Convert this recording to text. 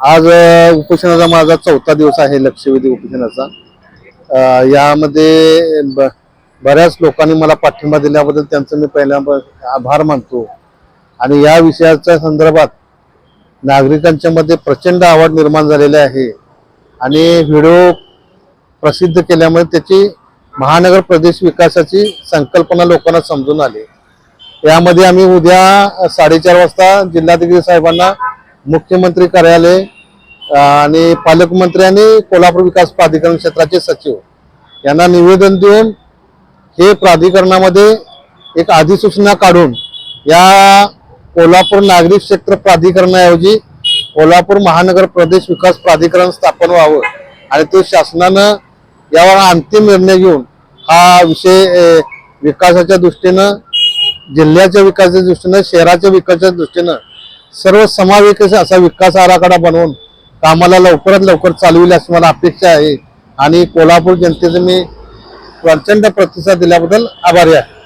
आज उपोषणाचा माझा चौथा दिवस आहे लक्षवेधी उपोषणाचा. यामध्ये ब- बऱ्याच लोकांनी मला पाठिंबा दिल्याबद्दल त्यांचं मी पहिल्या आभार मानतो. आणि या विषयाच्या संदर्भात नागरिकांच्या मध्ये प्रचंड आवड निर्माण झालेली आहे. आणि व्हिडिओ प्रसिद्ध केल्यामुळे त्याची महानगर प्रदेश विकासाची संकल्पना लोकांना समजून आली. यामध्ये आम्ही उद्या साडेचार वाजता जिल्हाधिकारी साहेबांना मुख्यमंत्री कार्यालय आणि पालकमंत्री आणि कोल्हापूर विकास प्राधिकरण क्षेत्राचे सचिव यांना निवेदन देऊन हे प्राधिकरणामध्ये एक अधिसूचना काढून या कोल्हापूर नागरिक क्षेत्र प्राधिकरणाऐवजी कोल्हापूर महानगर प्रदेश विकास प्राधिकरण स्थापन व्हावं आणि ते शासनानं यावर अंतिम निर्णय घेऊन हा विषय विकासाच्या दृष्टीनं जिल्ह्याच्या विकासाच्या दृष्टीनं शहराच्या विकासाच्या दृष्टीनं सर्व समावेश असा विकास आराखडा बनवून कामाला लवकरात लवकर चालविल अशी मला अपेक्षा आहे. आणि कोल्हापूर जनतेचं मी प्रचंड प्रतिसाद दिल्याबद्दल आभारी आहे.